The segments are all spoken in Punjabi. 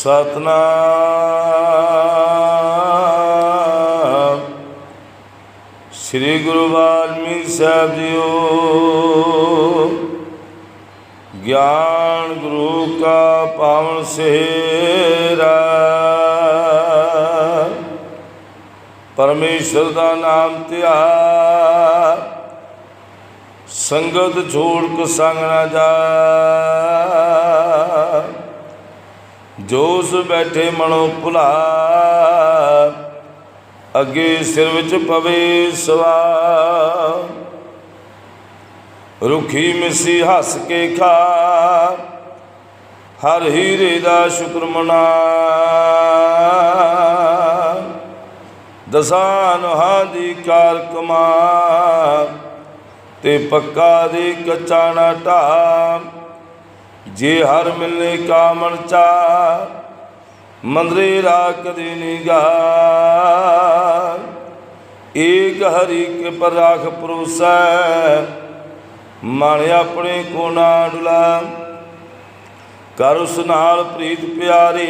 ਸਤਨਾਮ। ਸ੍ਰੀ ਗੁਰੂ ਵਾਲਮੀਕ ਸਾਹਿਬ ਜੀਓ। ਗਿਆਨ ਗੁਰੂ ਕਾ ਪਾਵਨ ਸੇਰਾ। ਪਰਮੇਸ਼ਰ ਦਾ ਨਾਮ ਧਿਆ। ਸੰਗਤ ਛੋੜ ਕੇ ਸੰਗ ਨਾ ਜਾ ਜੋਸ ਬੈਠੇ ਮਨੋ ਭੁਲਾ। ਅੱਗੇ ਸਿਰ ਵਿੱਚ ਪਵੇ ਸਵਾ। ਰੁਖੀ ਮਿਸੀ ਹੱਸ ਕੇ ਖਾ। ਹਰ ਹੀਰੇ ਦਾ ਸ਼ੁਕਰ ਮਨਾ। ਦਸਾਂ ਨੋਹਾਂ ਦੀ ਕਾਰ ਕਮਾ। ਤੇ ਪੱਕਾ ਦੇ ਕੱਚਾ ਨਾ ਢਾ ਜੇ ਹਰ ਮਿਲਨੇ ਕਾਮਣ ਚਾ ਮੰਦਰੇ ਰਾਖ ਦੀ ਨਿਗਾ ਏਕ ਹਰੀ ਕੇ ਪਰ ਰਾਖ ਪਰੋਸੈ ਮਨ ਆਪਣੇ ਕੋ ਨਾ ਡੁਲਾ। ਕਰ ਉਸ ਨਾਲ ਪ੍ਰੀਤ ਪਿਆਰੀ,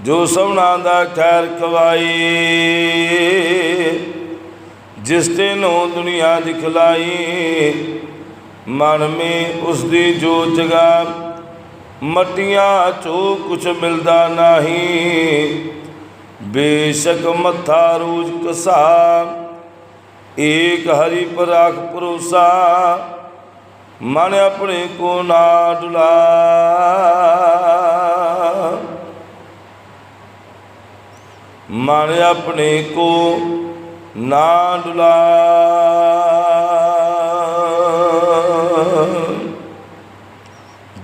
ਜੋ ਸਭਨਾ ਦਾ ਖੈਰ ਖਵਾਈ ਜਿਸ ਤੇ ਨੋ ਦੁਨੀਆ ਦਿਖਲਾਈ ਮਨ ਮੇ ਉਸ ਦੀ ਜੋ ਜਗਾ ਮਟੀਆਂ ਚੋ ਕੁਛ ਮਿਲਦਾ ਨਹੀਂ। ਬੇਸ਼ੱਕ ਮੱਥਾ ਰੂਜ ਕਸਾ, ਏਕ ਹਰੀ ਪਰ ਰਾਖ ਭਰੋਸਾ, ਮਨ ਆਪਣੇ ਕੋ ਨਾ ਡੁਲਾ। ਮਨ ਆਪਣੇ ਕੋ ਨਾ ਡੁਲਾ।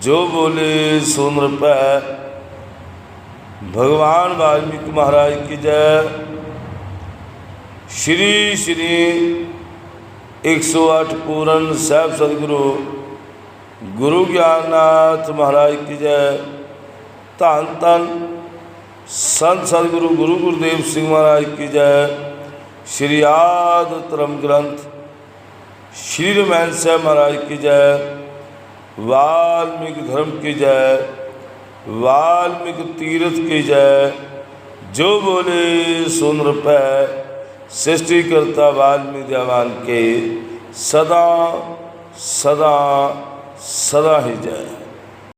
ਜੋ ਬੋਲੇ ਸੁਨ ਪੈ ਭਗਵਾਨ ਵਾਲਮੀਕ ਮਹਾਰਾਜ ਕੀ ਜੈ। ਸ਼੍ਰੀ ਸ਼੍ਰੀ 108 ਪੂਰਨ ਸਾਹਿਬ ਸਤਿਗੁਰੂ, ਗੁਰੂ ਗਿਆਨਨਾਥ ਮਹਾਰਾਜ ਕੀ ਜੈ। ਧੰਨ ਧੰਨ ਸੰਤ ਸਤਿਗੁਰੂ, ਗੁਰੂ ਗੁਰਦੇਵ ਸਿੰਘ ਮਹਾਰਾਜ ਕੀ ਜੈ। ਸ਼੍ਰੀ ਆਦ ਧਰਮ ਗ੍ਰੰਥ, ਸ਼੍ਰੀ ਰਮੈਨ ਸਾਹਿਬ ਮਹਾਰਾਜ ਕੀ ਜੈ। वाल्मीकि धर्म की जय वाल्मीकि तीर्थ की जय जो बोले सुन पै सृष्टिकर्ता वाल्मीकि देवान के सदा सदा सदा ही जय